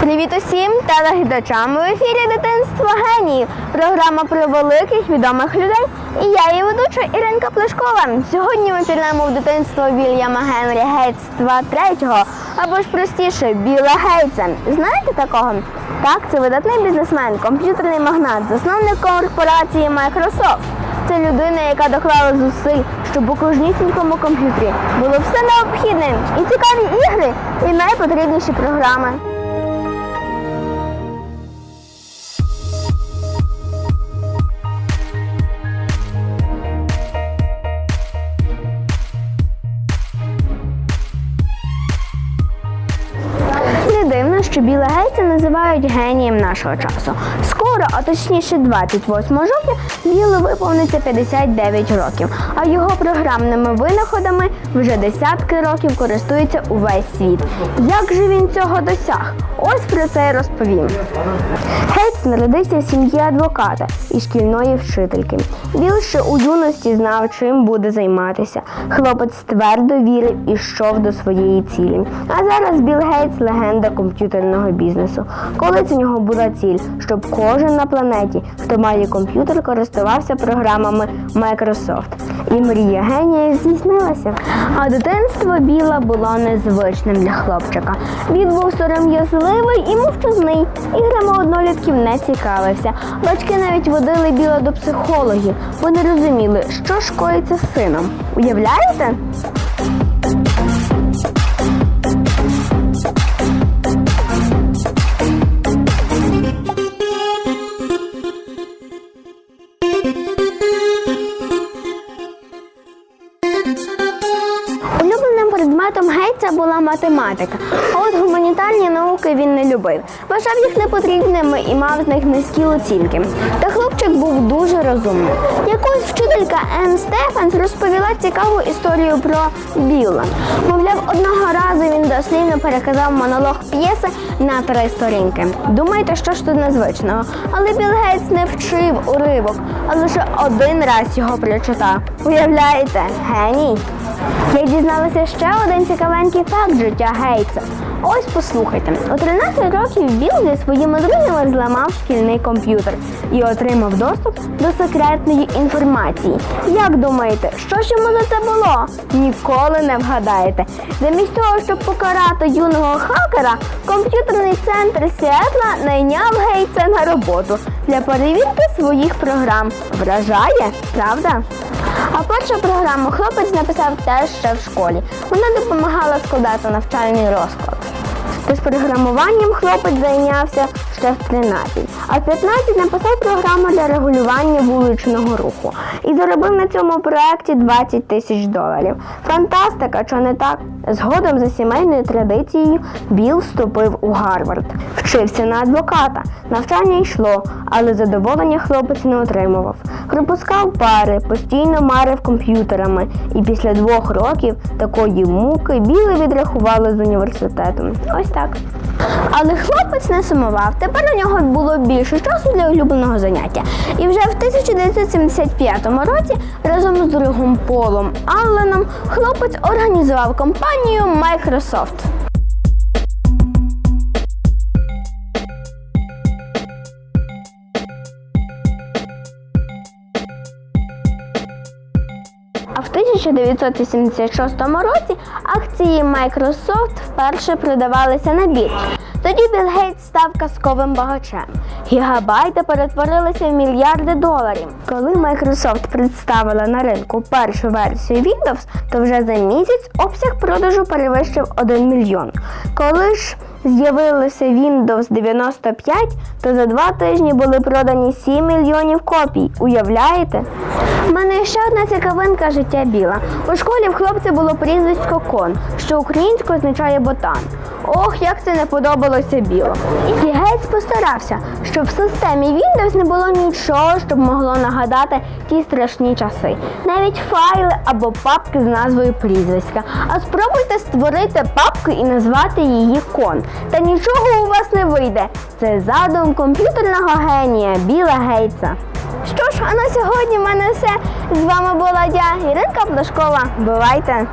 Привіт усім телеглядачам! В ефірі Дитинство геніїв. Програма про великих відомих людей. І я її ведуча Іринка Плешкова. Сьогодні ми пірнемо в дитинство Вільяма Генрі Гейтства III, або ж простіше Біла Гейтса. Знаєте такого? Так, це видатний бізнесмен, комп'ютерний магнат, засновник корпорації Microsoft. Це людина, яка доклала зусиль, щоб у кожнісінькому комп'ютері було все необхідне і цікаві ігри, і найпотрібніші програми. Що Біла Гейтса називають генієм нашого часу. Скоро, а точніше 28 жовтня, Білу виповниться 59 років, а його програмними винаходами вже десятки років користується увесь світ. Як же він цього досяг? Ось про це й розповім. Гейтс народився в сім'ї адвоката і шкільної вчительки. Біл ще у юності знав, чим буде займатися. Хлопець твердо вірив і йшов до своєї цілі. А зараз Білл Гейтс легенда комп'ютерного бізнесу. Колись у нього була ціль, щоб кожен на планеті, хто має комп'ютер, користувався програмами Microsoft. І мрія генія здійснилася. А дитинство Біла було незвичним для хлопчика. Він був сором'язливий і мовчазний. Іграми однолітків не цікавився. Батьки навіть водили біла до психологів, бо не розуміли, що ж коїться з сином. Уявляєте? Предметом була математика, а от гуманітарні науки він не любив. Вважав їх непотрібними і мав з них низькі оцінки. Та хлопчик був дуже розумним. Якось вчителька Енн Стефанс розповіла цікаву історію про Білла. Мовляв, одного разу він дослівно переказав монолог п'єси на три сторінки. Думаєте, що ж тут незвичного? Але Білл Гейтс не вчив уривок, а лише один раз його прочитав. Уявляєте, геній? Я дізналася ще один цікавенький факт життя Гейтса. Ось послухайте, у 13 років Білл зі своїми друзями зламав шкільний комп'ютер і отримав доступ до секретної інформації. Як думаєте, що ж йому за це було? Ніколи не вгадаєте. Замість того, щоб покарати юного хакера, комп'ютерний центр Сіетла найняв Гейтса на роботу для перевірки своїх програм. Вражає, правда? А першу програму хлопець написав теж ще в школі. Вона допомагала складати навчальний розклад. Тож програмуванням хлопець зайнявся ще в 13, а в 15 написав програму для регулювання вуличного руху і заробив на цьому проєкті 20 тисяч доларів. Фантастика, чи не так? Згодом за сімейною традицією Білл вступив у Гарвард. Вчився на адвоката. Навчання йшло, але задоволення хлопець не отримував. Припускав пари, постійно марив комп'ютерами, і після двох років такої муки Біли відрахували з університету. Ось так. Але хлопець не сумував. Тепер у нього було більше часу для улюбленого заняття. І вже в 1975 році разом з другом Полом Алленом хлопець організував компанію Microsoft. А в 1986 році акції Microsoft вперше продавалися на біржі. Тоді Білл Гейтс став казковим багачем. Гігабайти перетворилися в мільярди доларів. Коли Microsoft представила на ринку першу версію Windows, то вже за місяць обсяг продажу перевищив 1 мільйон. Коли ж з'явилося Windows 95, то за два тижні були продані 7 мільйонів копій. Уявляєте? У мене ще одна цікавинка життя біла. У школі в хлопця було прізвисько Кон, що українською означає ботан. Ох, як це не подобалося біло. І Гейтс постарався, щоб в системі Windows не було нічого, щоб могло нагадати ті страшні часи. Навіть файли або папки з назвою прізвиська. А спробуйте створити папку і назвати її кон. Та нічого у вас не вийде. Це задум комп'ютерного генія Біла Гейтса. Що ж, а на сьогодні в мене все. З вами була я, Іринка Плашкова. Бувайте!